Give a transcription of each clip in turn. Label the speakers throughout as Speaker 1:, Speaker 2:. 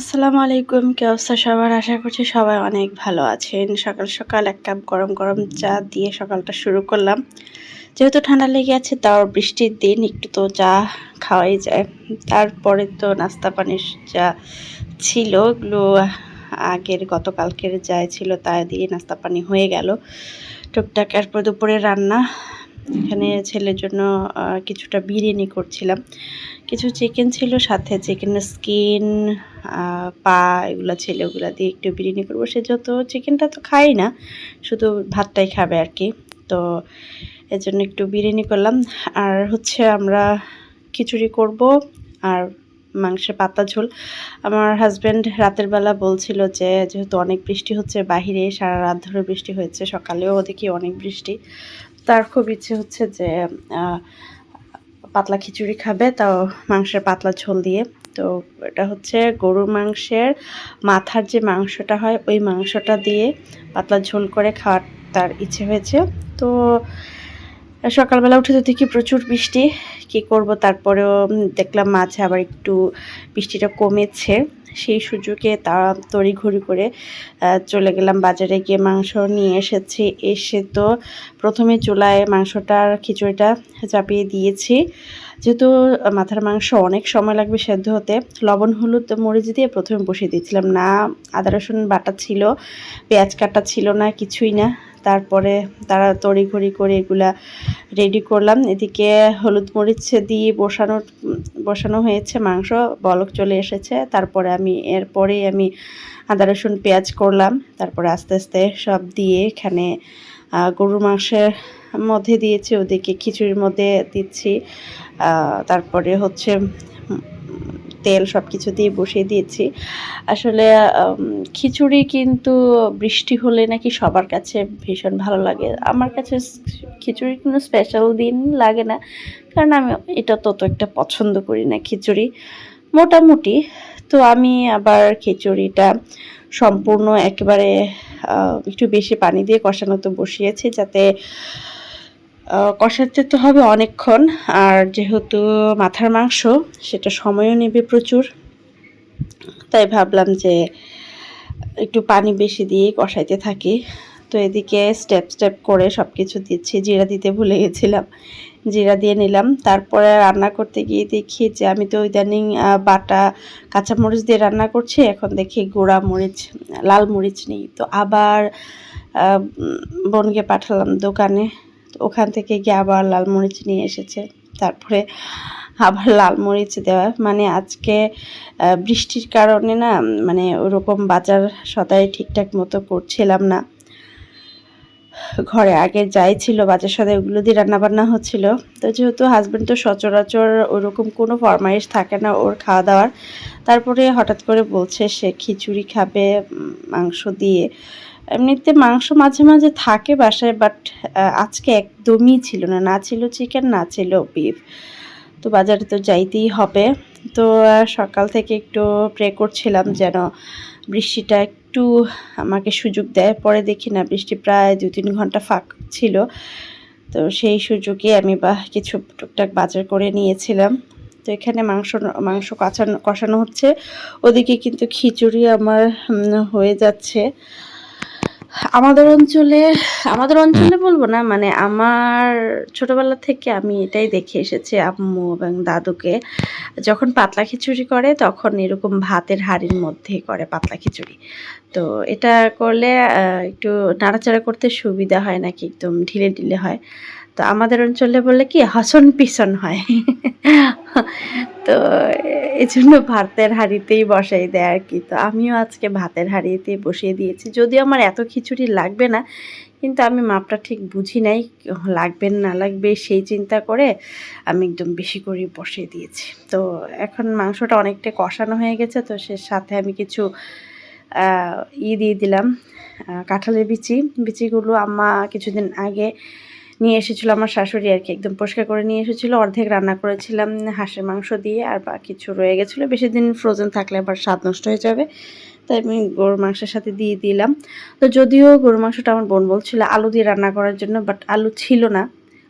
Speaker 1: আসসালামু আলাইকুম, কে অবস্থা সবার? আশা করছি সবাই অনেক ভালো আছেন। সকাল সকাল এক কাপ গরম গরম চা দিয়ে সকালটা শুরু করলাম। যেহেতু ঠান্ডা লেগে আছে, তাও বৃষ্টির দিন একটু তো চা খাওয়াই যায়। তারপরে তো নাস্তা পানির যা ছিল, ওগুলো আগের গতকালকের যা ছিল, তা দিয়ে নাস্তা পানি হয়ে গেল। টুকটাক, এরপর দুপুরে রান্না এখানে ছেলের জন্য কিছুটা বিরিয়ানি করছিলাম। কিছু চিকেন ছিল, সাথে চিকেনের স্কিন পা, এগুলো ছিল, ওগুলো দিয়ে একটু বিরিয়ানি করব। সে যত চিকেনটা তো খাই না, শুধু ভাতটাই খাবে আর কি। তো এর জন্য একটু বিরিয়ানি করলাম। আর হচ্ছে আমরা খিচুড়ি করব আর মাংসের পাতা ঝোল। আমার হাজব্যান্ড রাতের বেলা বলছিল যে, যেহেতু অনেক বৃষ্টি হচ্ছে, বাহিরে সারা রাত ধরে বৃষ্টি হয়েছে, সকালেও দেখি অনেক বৃষ্টি। তার খুব ইচ্ছে হচ্ছে যে পাতলা খিচুড়ি খাবে, তাও মাংসের পাতলা ঝোল দিয়ে। তো এটা হচ্ছে গরুর মাংসের মাথার যে মাংসটা হয়, ওই মাংসটা দিয়ে পাতলা ঝোল করে খাওয়ার তার ইচ্ছে হয়েছে। তো সকালবেলা উঠে তো দেখি প্রচুর বৃষ্টি, কি করব তারপরেও দেখলাম মাঝে আবার একটু বৃষ্টিটা কমেছে। সেই সুযোগে তারা তড়িঘড়ি করে চলে গেলাম বাজারে গিয়ে মাংস নিয়ে এসেছি। এসে তো প্রথমে চুলায় মাংসটার খিচুড়িটা চাপিয়ে দিয়েছি। যেহেতু মাথার মাংস অনেক সময় লাগবে সেদ্ধ হতে, লবণ, হলুদ, মরিচ দিয়ে প্রথমে বসিয়ে দিয়েছিলাম। না, আদা, রসুন বাটা ছিল, পেঁয়াজ কাটা ছিল না, কিছুই না। তারপরে তারা তড়িঘড়ি করে এগুলা রেডি করলাম। এদিকে হলুদ মরিচ দিয়ে বসানো বসানো হয়েছে, মাংস, বলক চলে এসেছে। তারপরে আমি এরপরেই আমি আদা, রসুন, পেঁয়াজ করলাম। তারপরে আস্তে আস্তে সব দিয়ে এখানে গরুর মাংসের মধ্যে দিয়েছি। ওদিকে খিচুড়ির মধ্যে দিচ্ছি। তারপরে হচ্ছে তেল সব কিছু দিয়ে বসিয়ে দিয়েছি। আসলে খিচুড়ি কিন্তু বৃষ্টি হলে নাকি সবার কাছে ভীষণ ভালো লাগে। আমার কাছে খিচুড়ির কোনো স্পেশাল দিন লাগে না। কারণ আমি এটা তত একটা পছন্দ করি না খিচুড়ি। মোটামুটি, তো আমি আবার খিচুড়িটা সম্পূর্ণ একেবারে একটু বেশি পানি দিয়ে কষানো তো বসিয়েছি যাতে কষাতে তো হবে অনেকক্ষণ। আর যেহেতু মাথার মাংস, সেটা সময়ও নেবে প্রচুর। তাই ভাবলাম যে একটু পানি বেশি দিয়ে কষাইতে থাকি। তো এদিকে স্টেপ স্টেপ করে সব কিছু দিচ্ছি। জিরা দিতে ভুলে গেছিলাম। জিরা দিয়ে নিলাম। তারপরে রান্না করতে গিয়ে দেখি যে আমি তো ইদানিং বাটা, কাঁচামরিচ দিয়ে রান্না করছি। এখন দেখি গুঁড়া মরিচ, লাল মরিচ নেই। তো আবার বোনকে পাঠালাম দোকানে। ওখান থেকে গিয়ে আবার লাল মরিচ নিয়ে এসেছে। তারপরে আবার লাল মরিচ দেওয়া। মানে আজকে বৃষ্টির কারণে না মানে ওরকম বাজার সদাই ঠিকঠাক মতো করছিলাম না। ঘরে আগে যাই ছিল, বাজার সদাই ওগুলো দিয়ে রান্নাবান্না হচ্ছিল। তো যেহেতু হাজব্যান্ড তো সচরাচর ওরকম কোনো ফরমাইশ থাকে না ওর খাওয়া দাওয়ার তারপরে হঠাৎ করে বলছে সে খিচুড়ি খাবে মাংস দিয়ে। এমনিতে মাংস মাঝে মাঝে থাকে বাসায় বাট আজকে একদমই ছিল না। না ছিল চিকেন না ছিল বিফ তো বাজারে তো যাইতেই হবে। তো সকাল থেকে একটু প্রে করছিলাম যেন বৃষ্টিটা একটু আমাকে সুযোগ দেয়। পরে দেখি না, বৃষ্টি প্রায় দু তিন ঘণ্টা ফাঁক ছিল। তো সেই সুযোগে আমি বা কিছু টুকটাক বাজার করে নিয়েছিলাম। তো এখানে মাংস মাংস কষানো কষানো হচ্ছে। ওদিকে কিন্তু খিচুড়ি আমার হয়ে যাচ্ছে। আমাদের অঞ্চলে আমাদের অঞ্চলে বলব না মানে আমার ছোটবেলা থেকে আমি এটাই দেখে এসেছি আম্মু এবং দাদুকে। যখন পাতলা খিচুড়ি করে তখন এরকম ভাতের হাঁড়ির মধ্যে করে পাতলা খিচুড়ি। তো এটা করলে একটু নাড়াচাড়া করতে সুবিধা হয় নাকি একদম ঢিলে ঢিলে হয়। তো আমাদের অঞ্চলে বলে কি হাসন পিছন হয়। তো এই জন্য ভাতের হাঁড়িতেই বসাই দেয় আর কি। তো আমিও আজকে ভাতের হাঁড়িতেই বসিয়ে দিয়েছি। যদিও আমার এত খিচুড়ি লাগবে না, কিন্তু আমি মাপটা ঠিক বুঝি নাই, লাগবে না লাগবে সেই চিন্তা করে আমি একদম বেশি করে বসিয়ে দিয়েছি। তো এখন মাংসটা অনেকটা কষানো হয়ে গেছে, তো সে সাথে আমি কিছু ই দিয়ে দিলাম কাঁঠালের বিচি। বিচিগুলো আম্মা কিছুদিন আগে নিয়ে এসেছিল আমার শাশুড়ি আর কি, একদম পরিষ্কার করে নিয়ে এসেছিল, অর্ধেক রান্না করেছিলাম হাঁসের মাংস দিয়ে, আর বা কিছু রয়ে গেছিল। বেশি দিন ফ্রোজেন থাকলে আবার স্বাদ নষ্ট হয়ে যাবে, তাই আমি গরুর মাংসের সাথে দিয়ে দিলাম। তো যদিও গরুর মাংসটা আমার বোন বলছিল আলু দিয়ে রান্না করার জন্য বাট আলু ছিল না,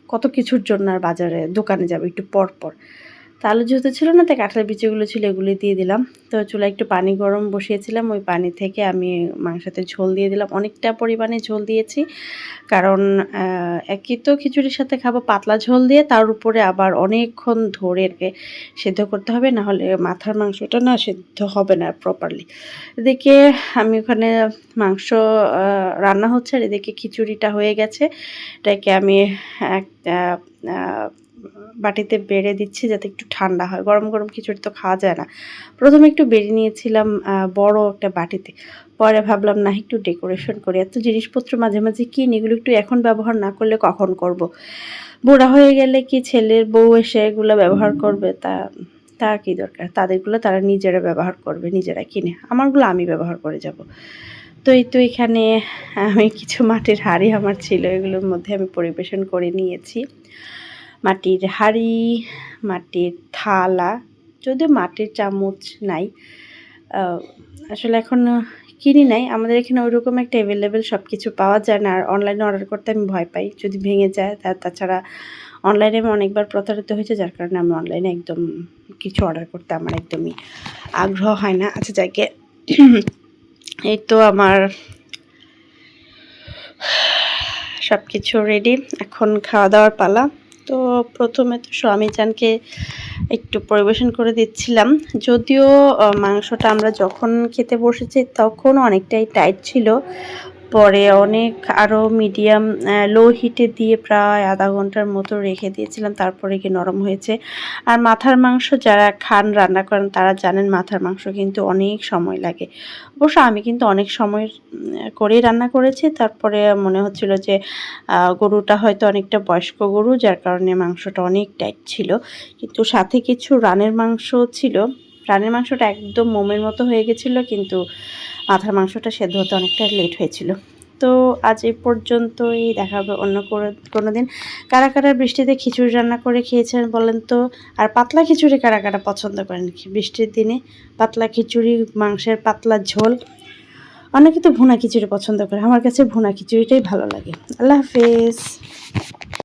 Speaker 1: কত কিছুর জন্য আর বাজারে, দোকানে যাবে একটু পর পর তো আলু যেহেতু ছিল না, তাই কাঁঠালের বিচিগুলো ছিল এগুলি দিয়ে দিলাম। তো চুলা একটু পানি গরম বসিয়েছিলাম, ওই পানি থেকে আমি মাংসাতে ঝোল দিয়ে দিলাম। অনেকটা পরিমাণে ঝোল দিয়েছি, কারণ একই তো খিচুড়ির সাথে খাব পাতলা ঝোল দিয়ে, তার উপরে আবার অনেকক্ষণ ধরে সেদ্ধ করতে হবে, না হলে মাথার মাংসটা না সেদ্ধ হবে না প্রপারলি এদিকে আমি ওখানে মাংস রান্না হচ্ছে, আর এদিকে খিচুড়িটা হয়ে গেছে। এটাকে আমি একটা বাটিতে বেড়ে দিচ্ছি যাতে একটু ঠান্ডা হয়। গরম গরম খিচুড়ি তো খাওয়া যায় না। প্রথমে একটু বেড়ে নিয়েছিলাম বড় একটা বাটিতে। পরে ভাবলাম, না, একটু ডেকোরেশন করি। এত জিনিসপত্র মাঝে মাঝে কিনি, এগুলো একটু এখন ব্যবহার না করলে কখন করব। বুড়া হয়ে গেলে কি ছেলের বউ এসে এগুলো ব্যবহার করবে? তা তা কি দরকার? তাদেরগুলো তারা নিজেরা ব্যবহার করবে, নিজেরা কিনে। আমারগুলো আমি ব্যবহার করে যাব। তো এই তো এখানে আমি কিছু মাটির হাড়ি আমার ছিল, এগুলোর মধ্যে আমি পরিবেশন করে নিয়েছি। মাটির হাঁড়ি, মাটির থালা, যদিও মাটির চামচ নাই আসলে এখন কিনি নাই। আমাদের এখানে ওইরকম একটা অ্যাভেলেবেল সব কিছু পাওয়া যায় না। আর অনলাইনে অর্ডার করতে আমি ভয় পাই। যদি ভেঙে যায়, তা তাছাড়া অনলাইনে আমি অনেকবার প্রতারিত হয়েছে, যার কারণে আমি অনলাইনে একদম কিছু অর্ডার করতে আমার একদমই আগ্রহ হয় না। আচ্ছা যাকে এই তো আমার সব কিছু রেডি এখন খাওয়া দাওয়ার পালা। তো প্রথমে তো স্বামী চানকে একটু পরিবেশন করে দিচ্ছিলাম। যদিও মাংসটা আমরা যখন খেতে বসেছি তখন অনেকটাই টাইট ছিল। পরে অনেক আরও মিডিয়াম লো হিটে দিয়ে প্রায় আধা ঘণ্টার মতো রেখে দিয়েছিলাম, তারপরে কি নরম হয়েছে। আর মাথার মাংস যারা খান, রান্না করেন, তারা জানেন মাথার মাংস কিন্তু অনেক সময় লাগে। অবশ্য আমি কিন্তু অনেক সময় করেই রান্না করেছি, তারপরে মনে হচ্ছিল যে গরুটা হয়তো অনেকটা বয়স্ক গরু, যার কারণে মাংসটা অনেক টাইট ছিল। কিন্তু সাথে কিছু রানের মাংস ছিল রানের মাংসটা একদম মোমের মতো হয়ে গেছিল, কিন্তু মাথার মাংসটা সেদ্ধ হতে অনেকটা লেট হয়েছিল। তো আজ এ পর্যন্তই দেখা হবে অন্য কোনো দিন। কারা কারা বৃষ্টিতে খিচুড়ি রান্না করে খেয়েছেন বলেন তো? আর পাতলা খিচুড়ি কারা কারা পছন্দ করেন বৃষ্টির দিনে? পাতলা খিচুড়ি, মাংসের পাতলা ঝোল। অনেকে তো ভুনা খিচুড়ি পছন্দ করে, আমার কাছে ভুনা খিচুড়িটাই ভালো লাগে। আল্লাহ হাফেজ।